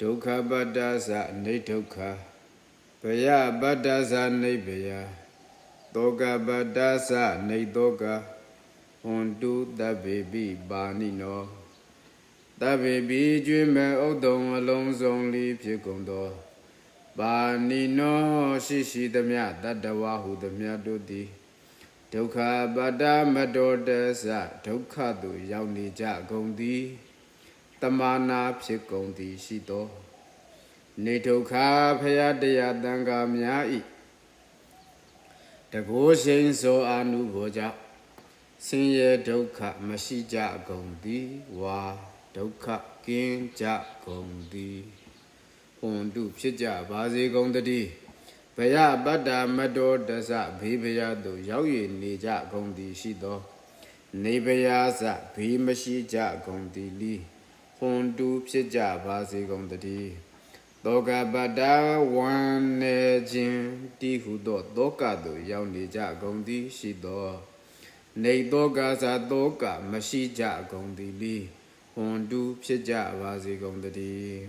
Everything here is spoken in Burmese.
ဒုက္ခပတ္တသနေဒုက္ခဘယပတ္တသနေဘယသောကပတ္တသနေသောကဟွန်တုတဗ္ဗေပိပါဏိနောတဗ္ဗေပိကျွေးမဲ့ဥဒ္ဒုံအလုံးစုံလေးဖြစ်ကုန်သောပါဏိနောရှိရှိသမျှတတ္တဝဟုသမျှတို့သည်ဒုက္ခပတ္တမတောတသဒုက္ခသို့ရောက်နေကြကုန်သည် တမာနာဖြစ်ကုန်သည်ရှိသောနေဒုက္ခဖယတရားတန်ခါများဤတကိုးရှိန်သောအာနုဘောကြောင့်ဆင်းရဲဒုက္ခမရှိကြကုန်သည်ဝါဒုက္ခကင်းကြကုန်သည်ဟွန်တုဖြစ်ကြပါစေကုန်တည်းဘယပတ္တမတောတသဘေးဘယသို့ရောက်ရနေကြကုန်သည်ရှိသော နေဘယာစဘေးမရှိကြကုန်သည်လီ ဟွန်တူဖြစ်ကြပါစေကုန်တည်းတောကပတ္တဝန္နေခြင်းတိဟုသောတောကသို့ရောက်နေကြကုန်သည်ရှိသောနေတောကသာတောကမရှိကြကုန်သည်လီဟွန်တူဖြစ်ကြပါစေကုန်တည်း